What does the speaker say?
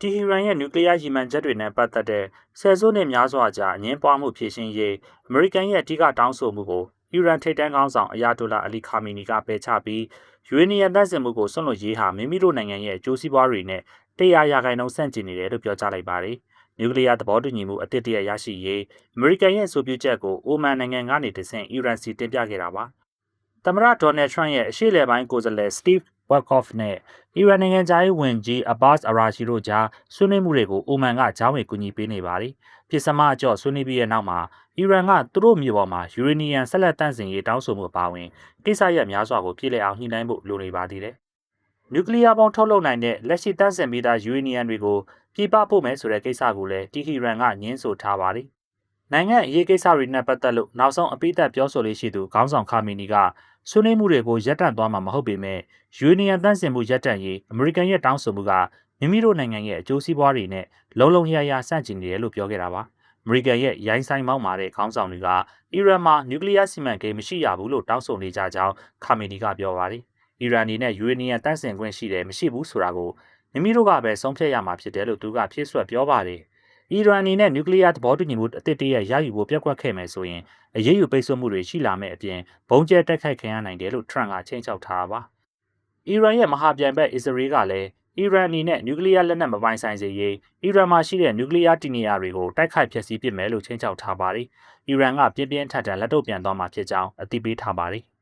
တီဟီရန်ရဲ့နျူကလ িয়ার ရည်မှန်းချက်တွေနဲ့ပတ်သက်တဲ့ဆယ်စုနှစ်များစွာကြာအငင်းပွားမှုဖြေရှင်းရေးအမေရိကန်ရဲ့အဓိကတောင်းဆိုမှုကိုအီရန်ထိပ်တန်းခေါင်းဆောင်အယာတိုလာအလီခါမီနီကပယ်ချပြီးယူရေနီယံတန့်စင်မှုကိုဆွန့်လွတ်ရေးဟာမိမိတို့နိုင်ငံရဲ့အကျိုးစီးပွားတွေနဲ့တရားရာခိုင်နှုန်းဆန့်ကျင်နေတယ်လို့ပြောကြားလိုက်ပါတယ်။နျူကလ িয়ার သဘောတူညီမှုအသစ်တရရရှိရေးအမေရိကန်ရဲ့အဆိုပြုချက်ကိုအိုမန်နိုင်ငံကနေတဆင့်အီရန်စီတင်ပြခဲ့တာပါ။ သမ္မတဒေါ်နယ်ထရန့်ရဲ့အရှိလေပိုင်းကိုယ်စားလှယ်စတီဗ်ဝက်ကော့ဖ်နဲ့အီရန်နိုင်ငံသားရေးဝန်ကြီးအဘတ်အရာရှိတို့ကြားဆွေးနွေးမှုတွေကိုအိုမန်ကကြားဝင်ကူညီပေးနေပါတယ်။ပြည်စမအကျော့ဆွေးနွေးပြီးတဲ့နောက်မှာအီရန်ကသူတို့မြေပေါ်မှာယူရေနီယံဆက်လက်တန့်စင်ရေးတောင်းဆိုမှုအပါအဝင်ကိစ္စရပ်များစွာကိုပြည်လည်အောင်ညှိနှိုင်းဖို့လိုနေပါသေးတယ်။နျူကလ িয়ার ပေါင်းထုတ်လုပ်နိုင်တဲ့လက်ရှိတန့်စင်ပြီးသားယူရေနီယံတွေကိုပြည်ပပို့မယ်ဆိုတဲ့ကိစ္စကိုလည်းတီဟီရန်ကညှင်းဆိုထားပါတယ်။နိုင်ငံအရေးကိစ္စတွေနဲ့ပတ်သက်လို့နောက်ဆုံးအပိသက်ပြောဆိုလေးရှိသူခေါင်းဆောင်ခါမီနီက ဆွေးနွေးမှုတွေကိုရပ်တန့်သွားမှာမဟုတ်ပေမဲ့ယူနီယံတန့်စင်မှုရပ်တန့်ရေးအမေရိကန်ရဲ့တောင်းဆိုမှုကမိမိတို့နိုင်ငံရဲ့အကျိုးစီးပွားတွေနဲ့လုံလုံရရဆန့်ကျင်နေတယ်လို့ပြောခဲ့တာပါ။အမေရိကန်ရဲ့ရိုင်းဆိုင်မောက်မာတဲ့ခေါင်းဆောင်တွေကအီရန်မှာနျူကလ িয়ার စီမံကိန်းမရှိရဘူးလို့တောင်းဆိုနေကြကြောင်းခါမီနီကပြောပါတယ်။အီရန်အနေနဲ့ယူရေနီယံတန့်စင်ခွင့်ရှိတယ်မရှိဘူးဆိုတာကိုမိမိတို့ကပဲဆုံးဖြတ်ရမှာဖြစ်တယ်လို့သူကဖြည့်ဆွတ်ပြောပါတယ်။ အီရန်အနေနဲ့နျူကလ িয়ার သဘောတူညီမှုအသစ်တရရယူဖို့ပြက်ကွက်ခဲ့မယ်ဆိုရင်အရေးယူပိတ်ဆို့မှုတွေရှိလာမယ့်အပြင်ဘုံကျဲတိုက်ခိုက်ခံရနိုင်တယ်လို့ထရန့်ကချိန်ချောက်ထားပါ။အီရန်ရဲ့မဟာဗျံဘက်အစ္စရေးကလည်းအီရန်အနေနဲ့နျူကလ িয়ার လက်နက်မပိုင်ဆိုင်စေရေးအီရန်မှာရှိတဲ့နျူကလ িয়ার တည်နေရာတွေကိုတိုက်ခိုက်ဖျက်ဆီးပစ်မယ်လို့ချိန်ချောက်ထားပါတယ်။အီရန်ကပြင်းပြင်းထန်ထန်လက်တော့ပြန်သွားမှာဖြစ်ကြောင်းအသိပေးထားပါတယ်။